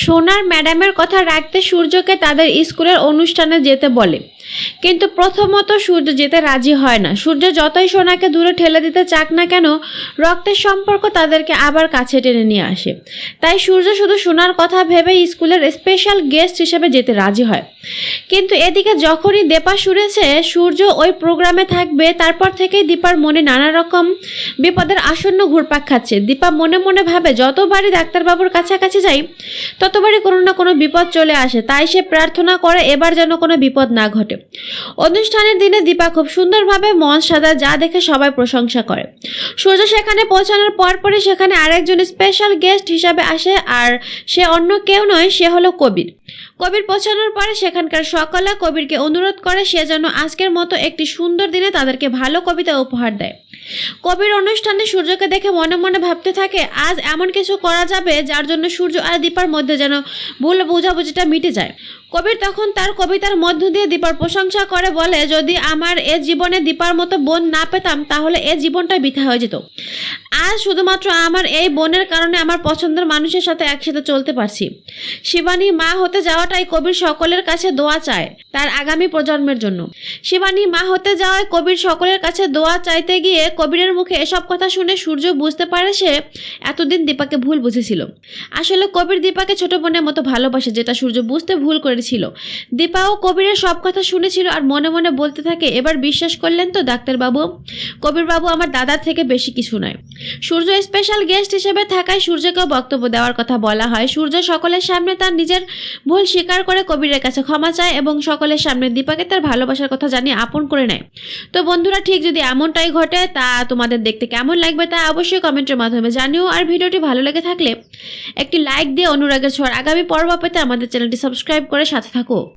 সোনার ম্যাডামের কথা রাখতে সূর্যকে তাদের স্কুলের অনুষ্ঠানে যেতে বলে। কিন্তু প্রথমত সূর্য যেতে রাজি হয় না। সূর্য যতই সোনাকে দূরে ঠেলে দিতে চাক না কেন, রক্তের সম্পর্ক তাদেরকে আবার কাছে টেনে নিয়ে আসে। তাই সূর্য শুধু সোনার কথা ভেবে স্কুলের স্পেশাল গেস্ট হিসেবে যেতে রাজি হয়। কিন্তু এদিকে যখনই দীপা শুনেছে সূর্য ওই প্রোগ্রামে থাকবে, তারপর থেকেই দীপার মনে নানা রকম বিপদের আসন্ন ঘুরপাক খাচ্ছে। দীপা মনে মনে ভাবে, যতবারই ডাক্তারবাবুর কাছাকাছি যাই ততবারই কোনো না কোনো বিপদ চলে আসে, তাই সে প্রার্থনা করে এবার যেন কোনো বিপদ না ঘটে। অনুষ্ঠানের দিনে দীপা খুব সুন্দরভাবে মন সাদা যা দেখে সবাই প্রশংসা করে। সূর্য সেখানে পৌঁছানোর পর পরপরই সেখানে আরেকজন স্পেশাল গেস্ট হিসাবে আসে আর সে অন্য কেউ নয়, সে হলো কবির। কবির পৌঁছানোর পরে সেখানকার সকলে কবিরকে অনুরোধ করে সে যেন আজকের মতো একটি সুন্দর দিনে তাদেরকে ভালো কবিতা উপহার দেয়। কবির অনুষ্ঠানে সূর্যকে দেখে মনে মনে ভাবতে থাকে, আজ এমন কিছু করা যাবে যার জন্য সূর্য আর দীপার মধ্যে যেন ভুল বোঝাবুঝিটা মিটে যায়। কবির তখন তার কবিতার মধ্য দিয়ে দীপার প্রশংসা করে, বলে, যদি আমার এ জীবনে দীপার মতো বোন না পেতাম, তাহলে এ জীবনটা বৃথা হয়ে যেত। আজ শুধুমাত্র আমার এই বোনের কারণে আমার পছন্দের মানুষের সাথে একসাথে চলতে পারছি। শিবানী মা হতে যাওয়াটাই কবির সকলের কাছে দোয়া চায় তার আগামী প্রজন্মের জন্য। শিবানী মা হতে যাওয়ায় কবির সকলের কাছে দোয়া চাইতে গিয়ে কবিরের মুখে এসব কথা শুনে সূর্য বুঝতে পারে সে এতদিন দীপাকে ভুল বুঝেছিল। আসলে কবির দীপাকে ছোট বোনের মতো ভালোবাসে যেটা সূর্য বুঝতে ভুল করেছিল। দীপাও কবিরের সব কথা শুনেছিল আর মনে মনে বলতে থাকে, এবার বিশ্বাস করলেন তো, ডাক্তারবাবু? কবির বাবু আমার দাদার থেকে বেশি কিছু নয়। সূর্য স্পেশাল গেস্ট হিসেবে থাকায় সূর্যকেও বক্তব্য দেওয়ার কথা বলা হয়। সূর্য সকলের সামনে তার নিজের ভুল স্বীকার করে কবিরের কাছে ক্ষমা চায় এবং সকলের সামনে দীপাকে তার ভালোবাসার কথা জানিয়ে আপন করে নেয়। তো বন্ধুরা, ঠিক যদি এমনটাই ঘটে, তা তোমাদের দেখতে কেমন লাগবে তা অবশ্যই কমেন্টের মাধ্যমে জানিও। আর ভিডিওটি ভালো লেগে থাকলে একটি লাইক দিয়ে অনুরাগের ছোঁয়ার আগামী পর্ব পেতে আমাদের চ্যানেলটি সাবস্ক্রাইব করে সাথে থাকো।